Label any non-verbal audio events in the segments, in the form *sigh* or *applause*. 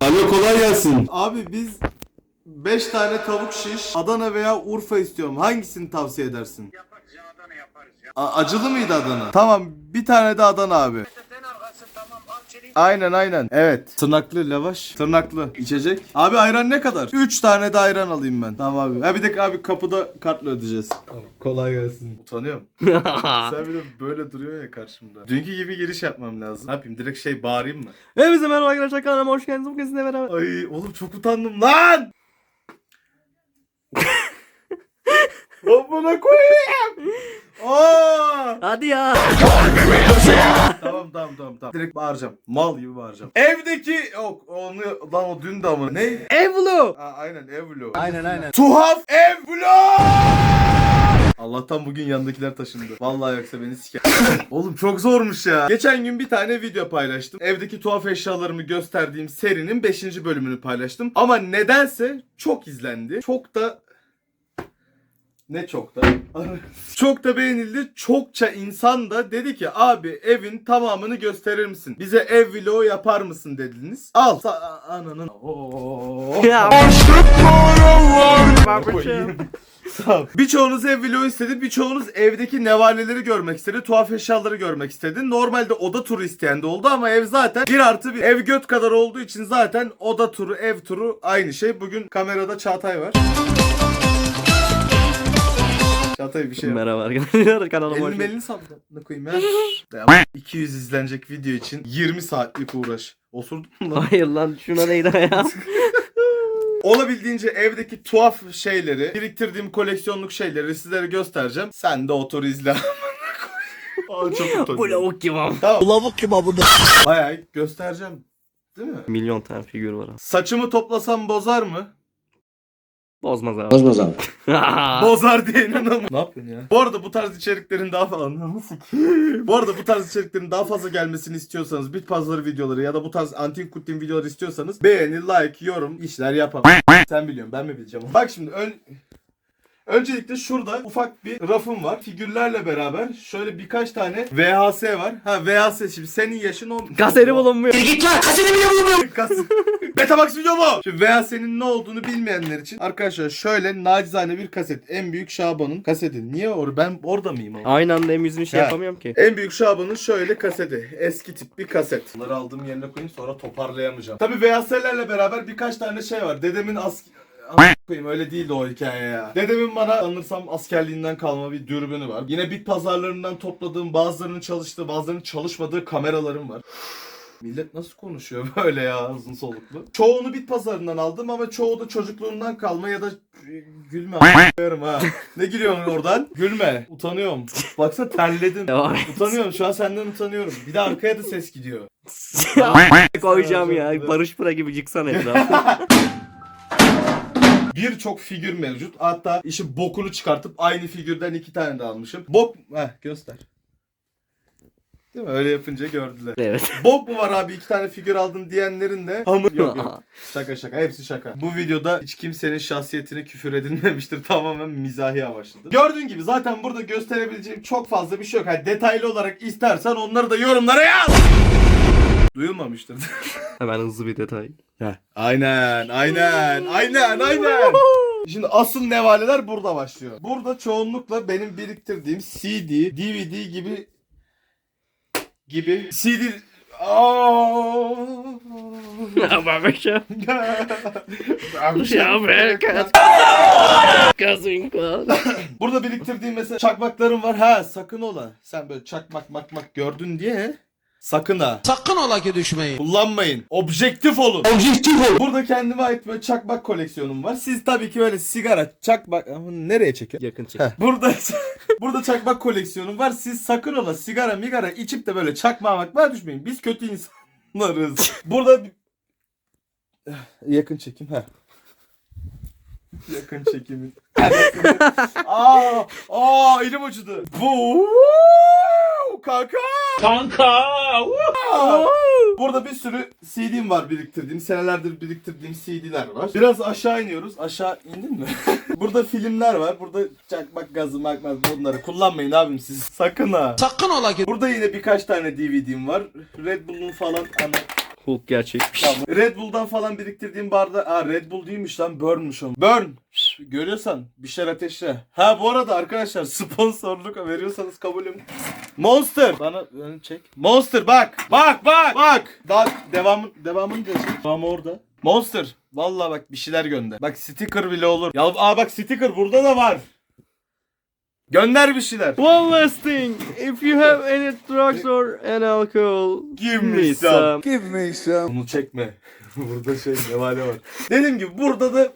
Alo kolay gelsin. Abi biz 5 tane tavuk şiş, Adana veya Urfa istiyorum. Hangisini tavsiye edersin? Yaparız ya Adana yaparız ya. A- acılı mıydı Adana? Tamam bir tane de Adana abi. Sen arkası tamam al çelik. Aynen aynen. Evet. Tırnaklı lavaş. Tırnaklı. içecek. Abi ayran ne kadar? 3 tane de ayran alayım ben. Tamam abi. Ha bir de abi kapıda kartla ödeyeceğiz. Tamam. Kolay gelsin. Utanıyorum. *laughs* Sen bir de böyle duruyor ya karşımda. Dünkü gibi giriş yapmam lazım. Ne yapayım? Direkt şey bağırayım mı? Hepinize merhaba arkadaşlar kanalıma hoş geldiniz. Bugün sizinle beraber. Ay oğlum çok utandım lan. *laughs* Amına koyayım. Aa! Hadi ya. tamam tamam tamam tamam. Direkt bağıracağım. Mal gibi bağıracağım. Evdeki yok onu lan o dün de ama ne? Evlu. Aa, aynen ev vlogu. Aynen aynen. Tuhaf ev vlog. Allah'tan bugün yanındakiler taşındı. Vallahi yoksa beni siker. *coughs* Oğlum çok zormuş ya. Geçen gün bir tane video paylaştım. Evdeki tuhaf eşyalarımı gösterdiğim serinin 5. bölümünü paylaştım. Ama nedense çok izlendi. Çok da ne çok da? *laughs* çok da beğenildi. Çokça insan da dedi ki abi evin tamamını gösterir misin? Bize ev vlogu yapar mısın dediniz. Al. Sa- ananın. Oo. *laughs* Ya. Birçoğunuz ev vlogu istedi. Birçoğunuz evdeki nevaleleri görmek istedi. Tuhaf eşyaları görmek istedi. Normalde oda turu isteyen de oldu ama ev zaten bir artı bir. Ev göt kadar olduğu için zaten oda turu, ev turu aynı şey. Bugün kamerada Çağatay var. Çağatay bir şey yap. Merhaba arkadaşlar kanalıma hoş Elini geldiniz. elini koyayım ya. *laughs* Ya 200 izlenecek video için 20 saatlik uğraş. Osurdun mu lan? Hayır lan şuna neydi ya? *laughs* *laughs* Olabildiğince evdeki tuhaf şeyleri, biriktirdiğim koleksiyonluk şeyleri sizlere göstereceğim. Sen de otur izle. Aa, çok Bu utanıyorum. lavuk gibi ama. Tamam. Lavuk kim abi? Bayağı göstereceğim. Değil mi? Milyon tane figür var. ha. Saçımı toplasam bozar mı? Bozmaz abi. Bozmaz abi. *laughs* Bozar diye inanamam. Ne yapıyorsun ya? Bu arada bu tarz içeriklerin daha fazla Nasıl ki? Bu arada bu tarz içeriklerin daha fazla gelmesini istiyorsanız bit pazarı videoları ya da bu tarz antin kutin videoları istiyorsanız beğeni, like, yorum işler yapalım. Sen biliyorsun ben mi bileceğim onu? Bak şimdi ön Öncelikle şurada ufak bir rafım var. Figürlerle beraber şöyle birkaç tane VHS var. Ha VHS şimdi senin yaşın o. Kaseri bulunmuyor. *laughs* Kas... Betamax video mu? Şimdi VHS'nin ne olduğunu bilmeyenler için arkadaşlar şöyle nacizane bir kaset. En büyük Şaban'ın kaseti. Niye or ben orada mıyım ama? Aynı anda hem yüzünü şey Ha. yapamıyorum ki. En büyük Şaban'ın şöyle kaseti. Eski tip bir kaset. Bunları aldığım yerine koyayım sonra toparlayamayacağım. Tabi VHS'lerle beraber birkaç tane şey var. Dedemin ask... Koyayım öyle değildi o hikaye ya. Dedemin bana sanırsam askerliğinden kalma bir dürbünü var. Yine bit pazarlarından topladığım bazılarının çalıştığı bazılarının çalışmadığı kameralarım var. *sighs* Millet nasıl konuşuyor *laughs* böyle ya uzun soluklu. Çoğunu bit pazarından aldım ama çoğu da çocukluğumdan kalma ya da e, gülme a**larım *laughs* ha. Ne gülüyorsun oradan? Gülme. Utanıyorum. Baksana terledim. *laughs* Devam et. Utanıyorum şu an senden utanıyorum. Bir de arkaya da ses gidiyor. Koyacağım ya. Barış Pıra gibi çıksan etrafı. Birçok figür mevcut. Hatta işi bokunu çıkartıp aynı figürden iki tane de almışım. Bok... Heh göster. Değil mi? Öyle yapınca gördüler. evet. *laughs* Bok mu var abi iki tane figür aldın diyenlerin de hamı yok yok. Şaka şaka hepsi şaka. Bu videoda hiç kimsenin şahsiyetine küfür edilmemiştir. *laughs* Tamamen mizahi amaçlıdır. Gördüğün gibi zaten burada gösterebileceğim çok fazla bir şey yok. Hani detaylı olarak istersen onları da yorumlara yaz. Duyulmamıştır. *laughs* Hemen hızlı bir detay. Aynen, aynen, aynen, aynen. Şimdi asıl nevaleler burada başlıyor. Burada çoğunlukla benim biriktirdiğim CD, DVD gibi gibi CD *laughs* kız. Kızın kız. Burada biriktirdiğim mesela çakmaklarım var. Ha sakın ola. Sen böyle çakmak makmak gördün diye sakın ha. Sakın ola ki düşmeyin. Kullanmayın. Objektif olun. Objektif ol. Burada kendime ait böyle çakmak koleksiyonum var. Siz tabii ki böyle sigara, çakmak... Ama nereye çekiyor? Yakın çek. Heh, Burada *laughs* burada çakmak koleksiyonum var. Siz sakın ola sigara migara içip de böyle çakmağa makmağa düşmeyin. Biz kötü insanlarız. *laughs* burada yakın çekim ha. Yakın çekimi. *laughs* aa, aa elim acıdı. Bu kanka. Kanka. Burada bir sürü CD'm var biriktirdiğim. Senelerdir biriktirdiğim CD'ler var. Biraz aşağı iniyoruz. Aşağı indin mi? *laughs* burada filmler var. Burada çakmak gazı makmaz bunları kullanmayın abim siz. Sakın ha. Sakın ola ki. Burada yine birkaç tane DVD'm var. Red Bull'un falan ana Hulk gerçekmiş. Red Bull'dan falan biriktirdiğim barda... Aa Red Bull değilmiş lan Burn'muş o. Burn! Görüyorsan bir şeyler ateşle. Ha bu arada arkadaşlar *laughs* sponsorluk veriyorsanız kabulüm. Monster! Bana önü çek. Monster bak! Bak bak bak! Daha devamı, devamını da çek. Orada. Monster! Vallahi bak bir şeyler gönder. Bak sticker bile olur. Ya aa bak sticker burada da var. Gönder bir şeyler. One last thing. If you have any drugs or an alcohol, Give me some. Give me some. Bunu çekme. *laughs* burada şey nevale var. Dediğim gibi burada da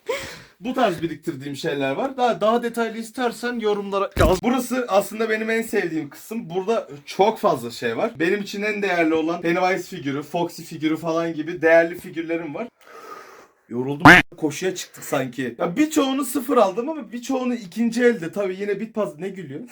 bu tarz biriktirdiğim şeyler var. Daha daha detaylı istersen yorumlara yaz. Burası aslında benim en sevdiğim kısım. Burada çok fazla şey var. Benim için en değerli olan Pennywise figürü, Foxy figürü falan gibi değerli figürlerim var. Yoruldum. Koşuya çıktık sanki. Ya birçoğunu sıfır aldım ama birçoğunu ikinci elde. Tabii yine bitpaz ne gülüyor? *laughs*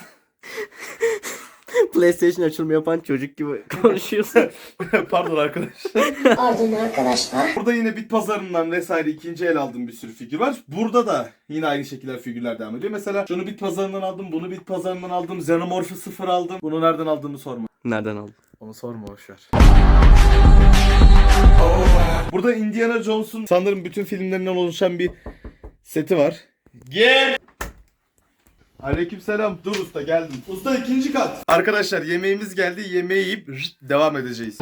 PlayStation açılımı yapan çocuk gibi *laughs* konuşuyorsun. *laughs* Pardon arkadaşlar. Pardon arkadaşlar. Burada yine bit pazarından vesaire ikinci el aldığım bir sürü figür var. Burada da yine aynı şekilde figürler devam ediyor. Mesela şunu bit pazarından aldım, bunu bit pazarından aldım, Xenomorph'u sıfır aldım. Bunu nereden aldığını sorma. Nereden aldın? Onu sorma boşver. Burada Indiana Jones'un sanırım bütün filmlerinden oluşan bir seti var. Gel. Aleykümselam. Dur usta geldim. Usta ikinci kat. Arkadaşlar yemeğimiz geldi. Yemeği yiyip rıt devam edeceğiz.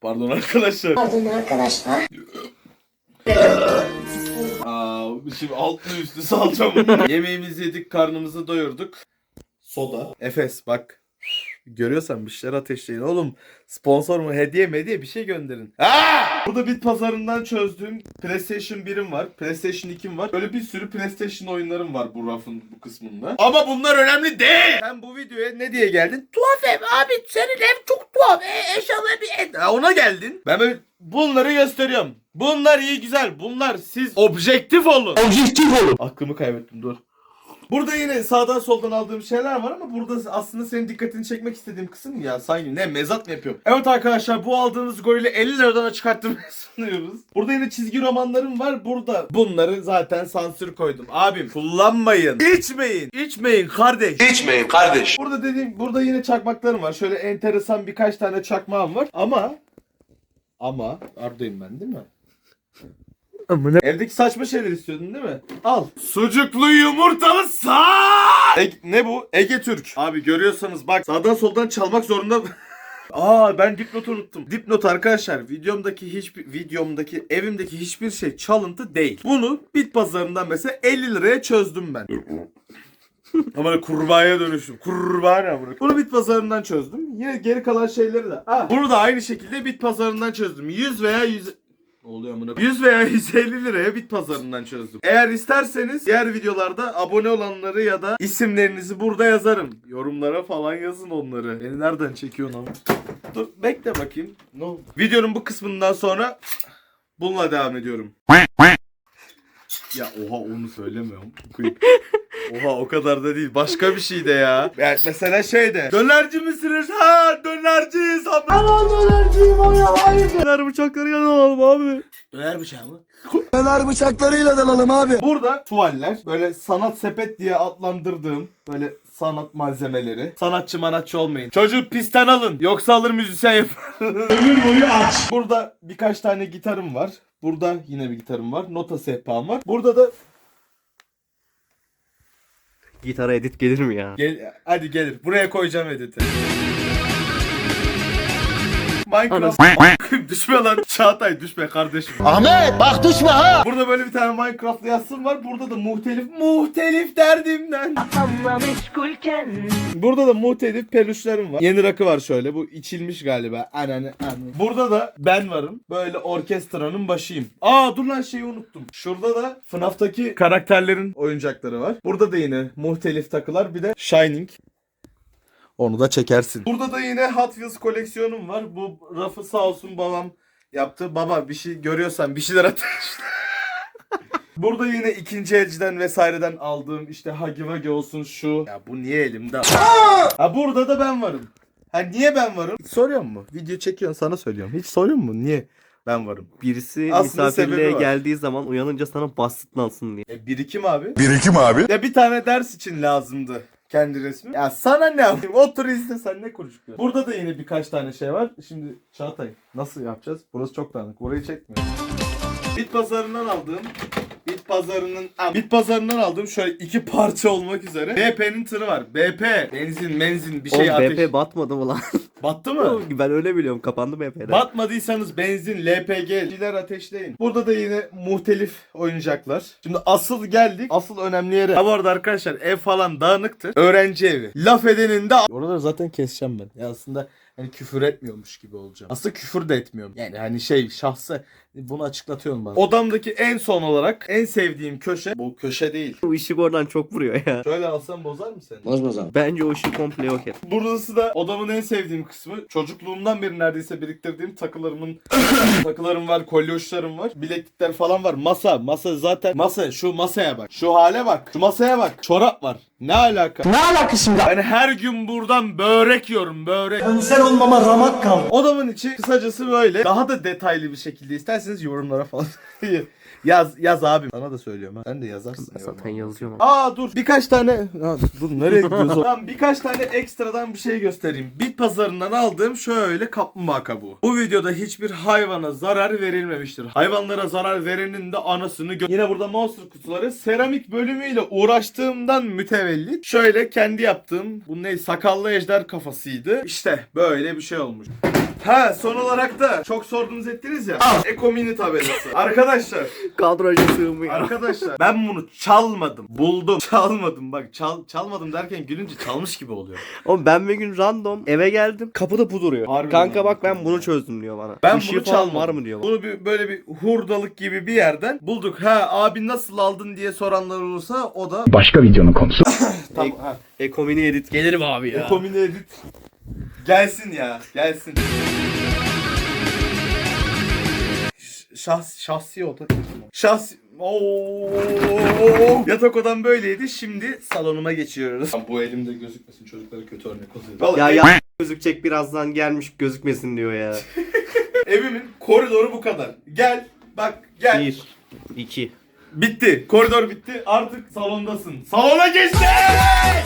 Pardon arkadaşlar. Pardon arkadaşlar. Aa, şimdi altlı üstü salacağım. *laughs* Yemeğimizi yedik, karnımızı doyurduk. Soda. Efes bak. Görüyorsan bir şeyler ateşleyin oğlum. Sponsor mu hediye mi hediye bir şey gönderin. Aa! Burada bit pazarından çözdüğüm PlayStation 1'im var. PlayStation 2'm var. Böyle bir sürü PlayStation oyunlarım var bu rafın bu kısmında. Ama bunlar önemli değil. Sen bu videoya ne diye geldin? Tuhaf ev abi senin ev çok tuhaf. E, eşyalı bir ev. Ha, ona geldin. Ben böyle bunları gösteriyorum. Bunlar iyi güzel. Bunlar siz objektif olun. Objektif olun. Aklımı kaybettim dur. Burada yine sağdan soldan aldığım şeyler var ama burada aslında senin dikkatini çekmek istediğim kısım ya sanki ne mezat mı yapıyorum? Evet arkadaşlar bu aldığımız gorili 50 liradan çıkarttırmayı *laughs* sunuyoruz. Burada yine çizgi romanlarım var. Burada bunları zaten sansür koydum. Abim kullanmayın. İçmeyin. İçmeyin kardeş. İçmeyin kardeş. Burada dediğim burada yine çakmaklarım var. Şöyle enteresan birkaç tane çakmağım var. Ama ama Arda'yım ben değil mi? Amına. Evdeki saçma şeyler istiyordun değil mi? Al. Sucuklu yumurtalı saat. ne bu? Ege Türk. Abi görüyorsanız bak sağdan soldan çalmak zorunda. *laughs* Aa ben dipnot unuttum. Dipnot arkadaşlar videomdaki hiçbir videomdaki evimdeki hiçbir şey çalıntı değil. Bunu bit pazarından mesela 50 liraya çözdüm ben. *laughs* Ama kurbağaya dönüştüm. Kurbağa ne amına? Bunu bit pazarından çözdüm. Yine geri kalan şeyleri de. Ha, bunu da aynı şekilde bit pazarından çözdüm. 100 veya 100 ne oluyor amına? 100 veya *laughs* 150 liraya bit pazarından çözdüm. Eğer isterseniz diğer videolarda abone olanları ya da isimlerinizi burada yazarım. Yorumlara falan yazın onları. Beni nereden çekiyorsun ama? Dur bekle bakayım. Ne oldu? Videonun bu kısmından sonra bununla devam ediyorum. Ya oha onu söylemiyorum. *laughs* Oha o kadar da değil. Başka bir şey de ya. Yani mesela şey de. Dönerci misiniz? Ha dönerciyiz. Aman dönerciyim o ya. Hayır. Döner bıçakları yanılalım abi. Döner bıçağı mı? Döner bıçaklarıyla dalalım abi. Burada tuvaller. Böyle sanat sepet diye adlandırdığım böyle sanat malzemeleri. Sanatçı manatçı olmayın. Çocuğu pistten alın. Yoksa alır müzisyen yapar. *laughs* Ömür boyu aç. Burada birkaç tane gitarım var. Burada yine bir gitarım var. Nota sehpam var. Burada da Gitara edit gelir mi ya? Gel, hadi gelir. Buraya koyacağım editi. Minecraft. *laughs* düşme lan. Çağatay düşme kardeşim. Ahmet bak düşme ha. Burada böyle bir tane Minecraft yazsın var. Burada da muhtelif muhtelif derdimden. Burada da muhtelif peluşlarım var. Yeni rakı var şöyle. Bu içilmiş galiba. Ananı ananı. Burada da ben varım. Böyle orkestranın başıyım. Aa dur lan şeyi unuttum. Şurada da FNAF'taki karakterlerin oyuncakları var. Burada da yine muhtelif takılar. Bir de Shining. Onu da çekersin. Burada da yine Hot Wheels koleksiyonum var. Bu rafı sağ olsun babam yaptı. Baba bir şey görüyorsan bir şeyler ateşle. *laughs* Burada yine ikinci elciden vesaireden aldığım işte Hagi Wagi olsun şu. Ya bu niye elimde? *laughs* ha burada da ben varım. Ha niye ben varım? Hiç soruyor mu? Video çekiyorsun sana söylüyorum. Hiç soruyor mu? Niye ben varım? Birisi Aslında sebebi misafirliğe var. geldiği zaman uyanınca sana bastıklansın diye. E, birikim abi. Birikim abi. Ya bir tane ders için lazımdı. Kendi resmi. Ya sana ne yapayım? *laughs* Otur izle sen ne konuşuyorsun? Burada da yine birkaç tane şey var. Şimdi Çağatay nasıl yapacağız? Burası çok dağınık. Burayı çekmiyor. Bit pazarından aldığım Bit pazarının ha, bit pazarından aldığım şöyle iki parça olmak üzere BP'nin tırı var. BP benzin menzin bir şey Oğlum ateş. BP batmadı mı lan? *laughs* Battı mı? ben öyle biliyorum kapandı BP'de. Batmadıysanız benzin, LPG, şeyler ateşleyin. Burada da yine muhtelif oyuncaklar. Şimdi asıl geldik. Asıl önemli yere. Ha bu arada arkadaşlar ev falan dağınıktır. Öğrenci evi. Laf edenin de... Oraları zaten keseceğim ben. Ya aslında hani küfür etmiyormuş gibi olacağım. Aslında küfür de etmiyorum. Yani hani şey şahsı bunu açıklatıyorum bana. Odamdaki en son olarak en sevdiğim köşe bu köşe değil. Bu ışık oradan çok vuruyor ya. *laughs* Şöyle alsam bozar mı seni? Bozmaz abi. Bence o ışığı komple yok et. Burası da odamın en sevdiğim kısmı. Çocukluğumdan beri neredeyse biriktirdiğim takılarımın *laughs* takılarım var, kolye uçlarım var, bileklikler falan var. Masa, masa zaten masa şu masaya bak. Şu hale bak. Şu masaya bak. Çorap var. Ne alaka? Ne alakası şimdi? Ben her gün buradan börek yiyorum, börek. Sen olmama ramak kal. Odamın içi kısacası böyle. Daha da detaylı bir şekilde isterseniz yorumlara falan *laughs* yaz yaz abim. Sana da söylüyorum ha. Sen de yazarsın. Zaten yorumlara. yazıyorum. Aa dur birkaç tane Ha, dur nereye gidiyorsun? *laughs* tamam birkaç tane ekstradan bir şey göstereyim. Bit pazarından aldığım şöyle kaplumbağa kabuğu. Bu videoda hiçbir hayvana zarar verilmemiştir. Hayvanlara zarar verenin de anasını gö- Yine burada monster kutuları seramik bölümüyle uğraştığımdan mütevellit. Şöyle kendi yaptığım bu ne sakallı ejder kafasıydı. İşte böyle bir şey olmuş. Ha son olarak da çok sordunuz ettiniz ya. Eko mini tabelası. Arkadaşlar Kadraja sığmıyor. Arkadaşlar ben bunu çalmadım. Buldum. *laughs* Çalmadım bak. Çal, çalmadım derken gülünce çalmış gibi oluyor. Oğlum ben bir gün random eve geldim. Kapıda bu duruyor. Harbi Kanka mi? bak ben bunu çözdüm diyor bana. Ben Işığı bunu falan çalmadım. var mı diyor bana. Bunu bir, böyle bir hurdalık gibi bir yerden bulduk. Ha abi nasıl aldın diye soranlar olursa o da Başka videonun konusu. *laughs* tamam. Ha. Ekomini edit gelirim abi ya. Ekomini edit. Gelsin ya. Gelsin. Şahs, şahsi oda. Şahsi... Oo. Yatak odam böyleydi. Şimdi salonuma geçiyoruz. Bu elimde gözükmesin çocuklara kötü örnek oluyor. Vallahi Ya ya gözükecek birazdan gelmiş gözükmesin diyor ya. *laughs* evimin koridoru bu kadar. Gel. Bak gel. 1 2 Bitti. Koridor bitti. Artık salondasın. Salona geçtik.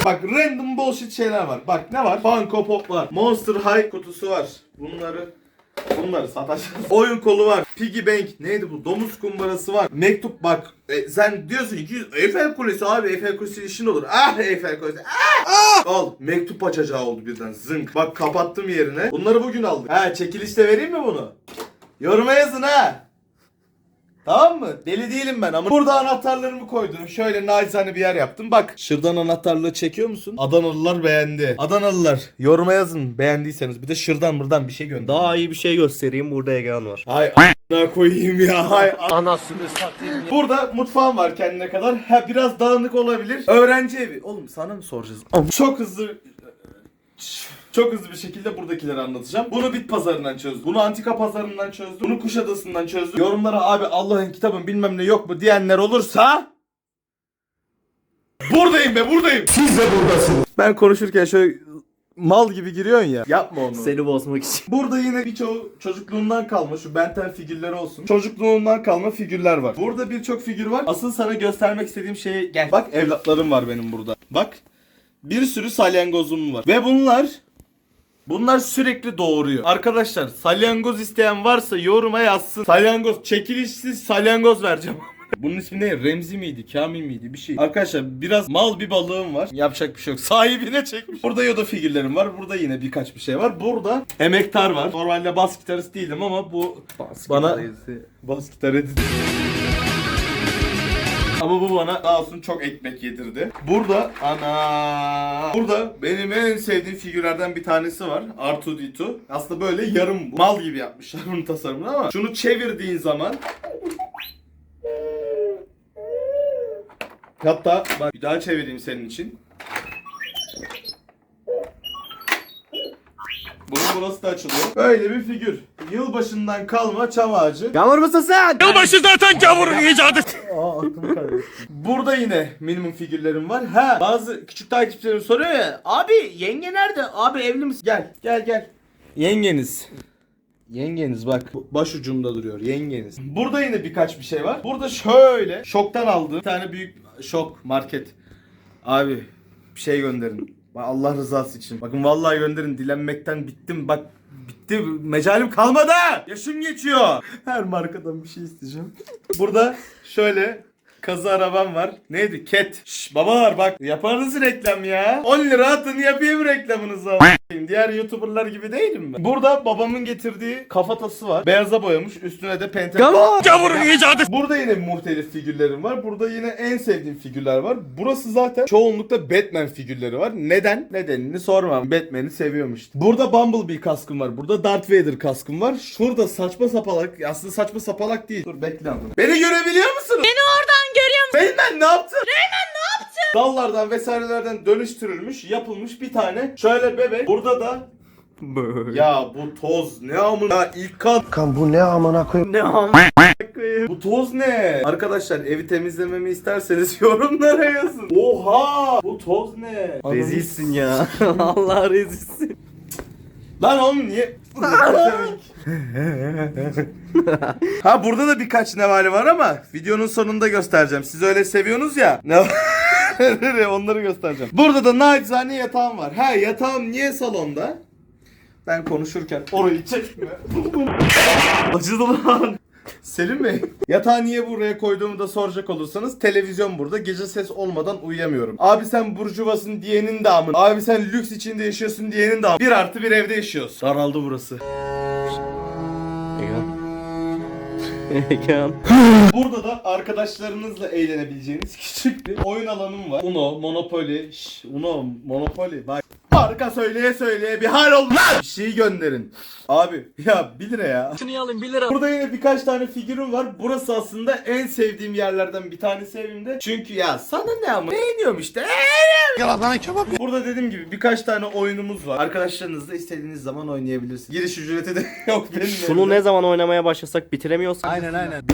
Bak random bullshit şeyler var. Bak ne var? Funko Pop var. Monster High kutusu var. Bunları Bunları satacağız. *laughs* Oyun kolu var. Piggy Bank. Neydi bu? Domuz kumbarası var. Mektup bak. E, sen diyorsun ki Eiffel Kulesi abi Eiffel Kulesi işin olur. Ah Eiffel Kulesi. Ah, ah. Al. Mektup açacağı oldu birden. Zınk. Bak kapattım yerine. Bunları bugün aldık. Ha çekilişte vereyim mi bunu? Yoruma yazın ha. Tamam mı? Deli değilim ben ama burada anahtarlarımı koydum. Şöyle naçizane bir yer yaptım. Bak şırdan anahtarlığı çekiyor musun? Adanalılar beğendi. Adanalılar yoruma yazın beğendiyseniz. Bir de şırdan buradan bir şey gönder. Daha iyi bir şey göstereyim. Burada Egehan var. Hay a**ına koyayım ya. Hay anasını satayım. Burada mutfağım var kendine kadar. Ha biraz dağınık olabilir. Öğrenci evi. Oğlum sana mı soracağız? Çok hızlı çok hızlı bir şekilde buradakileri anlatacağım. Bunu bit pazarından çözdüm. Bunu antika pazarından çözdüm. Bunu Kuşadası'ndan çözdüm. Yorumlara abi Allah'ın kitabın bilmem ne yok mu diyenler olursa Buradayım be buradayım. Siz de buradasınız. Ben konuşurken şöyle mal gibi giriyorsun ya. Yapma onu. Seni bozmak için. Burada yine birçoğu çocukluğundan kalma şu Benten figürleri olsun. Çocukluğundan kalma figürler var. Burada birçok figür var. Asıl sana göstermek istediğim şeye gel. Bak evlatlarım var benim burada. Bak. Bir sürü salyangozum var. Ve bunlar Bunlar sürekli doğuruyor. Arkadaşlar salyangoz isteyen varsa yoruma yazsın. Salyangoz çekilişsiz salyangoz vereceğim. *laughs* Bunun ismi ne? Remzi miydi? Kamil miydi? Bir şey. Arkadaşlar biraz mal bir balığım var. Yapacak bir şey yok. *laughs* Sahibine çekmiş. Burada Yoda figürlerim var. Burada yine birkaç bir şey var. Burada emektar var. Normalde bas gitarist değildim ama bu bana bas gitar edin. Ama bu bana sağ olsun çok ekmek yedirdi. Burada ana burada benim en sevdiğim figürlerden bir tanesi var. R2D2. Aslında böyle yarım mal gibi yapmışlar bunun tasarımını ama şunu çevirdiğin zaman Hatta bak bir daha çevireyim senin için. Bunun burası da açılıyor. Böyle bir figür. Yılbaşından kalma çam ağacı. Yağmur mısın sen? Aa aklım kaydı. Burada yine minimum figürlerim var. Ha bazı küçük takipçilerim soruyor ya. Abi yenge nerede? Abi evli misin? Gel gel gel. Yengeniz. Yengeniz bak bu başucumda duruyor yengeniz. Burada yine birkaç bir şey var. Burada şöyle şoktan aldığım bir tane büyük şok market. Abi bir şey gönderin. Allah rızası için. Bakın vallahi gönderin. Dilenmekten bittim. Bak bitti. Mecalim kalmadı. Yaşım geçiyor. Her markadan bir şey isteyeceğim. Burada şöyle kazı arabam var. Neydi? Cat. Şş, babalar bak yaparız reklam ya. 10 lira atın yapayım reklamınızı. Diğer youtuberlar gibi değilim ben. Burada babamın getirdiği kafatası var. Beyaza boyamış. Üstüne de pente. Gavurun icadı. Burada yine muhtelif figürlerim var. Burada yine en sevdiğim figürler var. Burası zaten çoğunlukla Batman figürleri var. Neden? Nedenini sormam. Batman'i seviyorum işte. Burada Bumblebee kaskım var. Burada Darth Vader kaskım var. Şurada saçma sapalak. Aslında saçma sapalak değil. Dur bekle. Beni görebiliyor musunuz? Beni oradan Reymen ne yaptın? Reymen ne yaptın? Dallardan vesairelerden dönüştürülmüş, yapılmış bir tane. Şöyle bebek. Burada da Böyle. ya bu toz ne amına ya ilk kan Kan bu ne amına koyayım? Ne am bu toz ne? Arkadaşlar evi temizlememi isterseniz *laughs* yorumlara yazın. Oha! Bu toz ne? Rezilsin ya. *laughs* Allah rezilsin. Lan oğlum niye? ha burada da birkaç nevale var ama videonun sonunda göstereceğim. Siz öyle seviyorsunuz ya. Ne Onları göstereceğim. Burada da naçizane yatağım var. Ha yatağım niye salonda? Ben konuşurken orayı çekme. Acıdı lan. Selim Bey. Yatağı niye buraya koyduğumu da soracak olursanız televizyon burada. Gece ses olmadan uyuyamıyorum. Abi sen burjuvasın diyenin de amın. Abi sen lüks içinde yaşıyorsun diyenin de amın. Bir artı bir evde yaşıyoruz. Daraldı burası. Egan. *laughs* Egan. Burada da arkadaşlarınızla eğlenebileceğiniz küçük bir oyun alanım var. Uno, Monopoly, şş, Uno, Monopoly. Bak. Arka söyleye söyleye bir hal oldu lan. Bir şey gönderin. Abi ya 1 lira ya. Şunu alayım 1 lira. Burada yine birkaç tane figürüm var. Burası aslında en sevdiğim yerlerden bir tanesi evimde. Çünkü ya sana ne ama beğeniyorum işte. Burada dediğim gibi birkaç tane oyunumuz var. Arkadaşlarınızla istediğiniz zaman oynayabilirsiniz. Giriş ücreti de *laughs* yok benim Şunu evimde. ne zaman oynamaya başlasak bitiremiyorsak.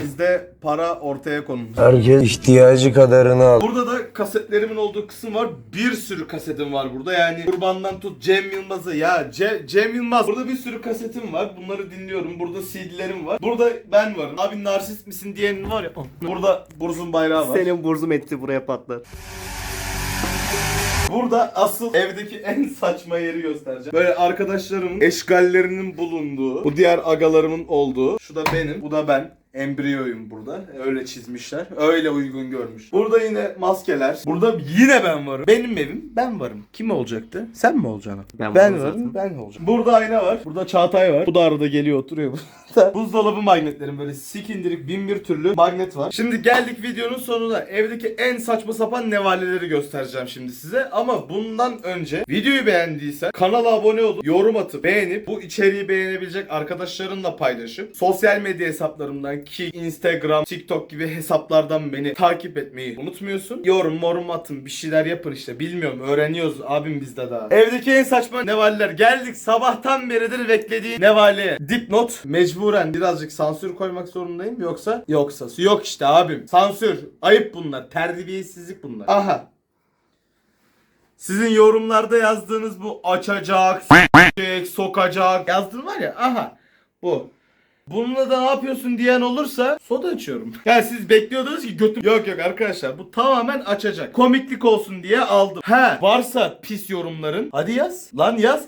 Bizde para ortaya konulmuş. Herkes ihtiyacı kadarını al. Burada da kasetlerimin olduğu kısım var. Bir sürü kasetim var burada. Yani Kurban'dan tut Cem Yılmaz'ı ya Ce- Cem Yılmaz. Burada bir sürü kasetim var. Bunları dinliyorum. Burada CD'lerim var. Burada ben varım. Abi narsist misin diyen var ya. Burada Burzun bayrağı var. Senin burzum etti buraya patlar. Burada asıl evdeki en saçma yeri göstereceğim. Böyle arkadaşlarımın eşgallerinin bulunduğu, bu diğer agalarımın olduğu. Şu da benim, bu da ben. Embriyoyum burada. Öyle çizmişler. Öyle uygun görmüş. Burada yine maskeler. Burada yine ben varım. Benim evim. Ben varım. Kim olacaktı? Sen mi olacaksın? Ben Ben varım varım. Ben olacağım. Burada ayna var. Burada Çağatay var. Bu da arada geliyor oturuyor *laughs* burada. Buzdolabı magnetlerim böyle sikindirik bin bir türlü magnet var. Şimdi geldik videonun sonuna. Evdeki en saçma sapan nevaleleri göstereceğim şimdi size. Ama bundan önce videoyu beğendiysen kanala abone olup yorum atıp beğenip bu içeriği beğenebilecek arkadaşlarınla paylaşıp sosyal medya hesaplarımdan ki Instagram, TikTok gibi hesaplardan beni takip etmeyi unutmuyorsun. Yorum morum atın bir şeyler yapın işte bilmiyorum öğreniyoruz abim bizde daha. Evdeki en saçma nevaleler geldik sabahtan beridir beklediği nevale. Dipnot mecburen birazcık sansür koymak zorundayım yoksa yoksa yok işte abim sansür ayıp bunlar terbiyesizlik bunlar. Aha sizin yorumlarda yazdığınız bu açacak, s**ecek, sokacak yazdığın var ya aha bu. Bununla da ne yapıyorsun diyen olursa soda açıyorum. *laughs* Yani siz bekliyordunuz ki götüm... Yok yok arkadaşlar bu tamamen açacak. Komiklik olsun diye aldım. He varsa pis yorumların hadi yaz. Lan yaz.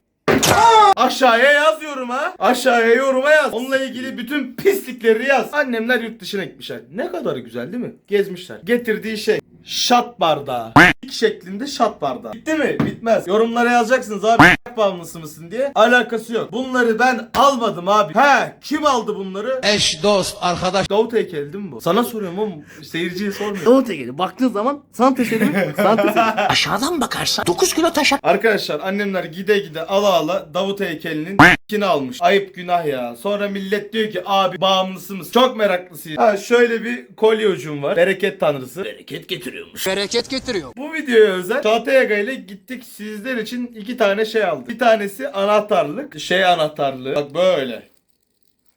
*laughs* Aşağıya yaz yoruma. Aşağıya yoruma yaz. Onunla ilgili bütün pislikleri yaz. Annemler yurt dışına gitmişler. Ne kadar güzel değil mi? Gezmişler. Getirdiği şey şat bardağı. Şeklinde şat bardağı. Bitti mi? Bitmez. Yorumlara yazacaksınız abi bağımlısı mısın diye. Alakası yok. Bunları ben almadım abi. He kim aldı bunları? Eş, dost, arkadaş. Davut heykeli değil mi bu? Sana soruyorum oğlum. Seyirciye sormuyorum. Doğu tekeli. Baktığın zaman sana teselli mi? Sana *laughs* teselli. Aşağıdan bakarsan 9 kilo taş Arkadaşlar annemler gide gide ala ala Davut heykelinin ikini almış. Ayıp günah ya. Sonra millet diyor ki abi bağımlısı mısın? Çok meraklısıyım. Ha şöyle bir kolye ucum var. Bereket tanrısı. Bereket getiriyormuş. Bereket getiriyor. Bu videoya özel Çağatay Aga ile gittik sizler için iki tane şey aldık. Bir tanesi anahtarlık. Şey anahtarlığı. Bak böyle.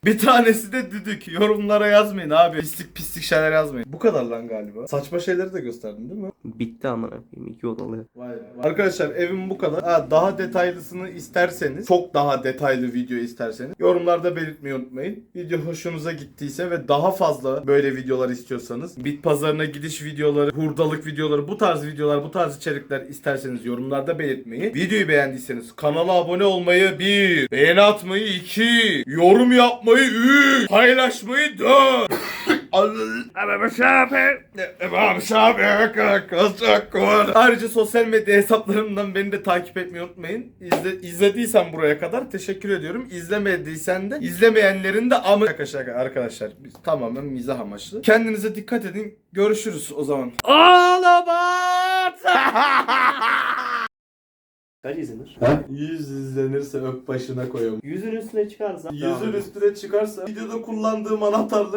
Bir tanesi de düdük. Yorumlara yazmayın abi. Pislik pislik şeyler yazmayın. Bu kadar lan galiba. Saçma şeyleri de gösterdim değil mi? Bitti amına koyayım iki odalı. Vay be. Arkadaşlar evim bu kadar. Ha, daha detaylısını isterseniz, çok daha detaylı video isterseniz yorumlarda belirtmeyi unutmayın. Video hoşunuza gittiyse ve daha fazla böyle videolar istiyorsanız, bit pazarına gidiş videoları, hurdalık videoları, bu tarz videolar, bu tarz içerikler isterseniz yorumlarda belirtmeyi. Videoyu beğendiyseniz kanala abone olmayı 1, beğeni atmayı 2, yorum yapmayı 3, paylaşmayı 4. *laughs* Ayrıca sosyal medya hesaplarımdan beni de takip etmeyi unutmayın. İzle, izlediysen buraya kadar teşekkür ediyorum. İzlemediysen de izlemeyenlerin de ama şaka şaka arkadaşlar. Biz tamamen mizah amaçlı. Kendinize dikkat edin. Görüşürüz o zaman. Ağlamat! *laughs* Kaç izlenir? 100 izlenirse öp başına koyalım. Yüzün üstüne çıkarsa. Yüzün üstüne çıkarsa videoda kullandığım anahtarları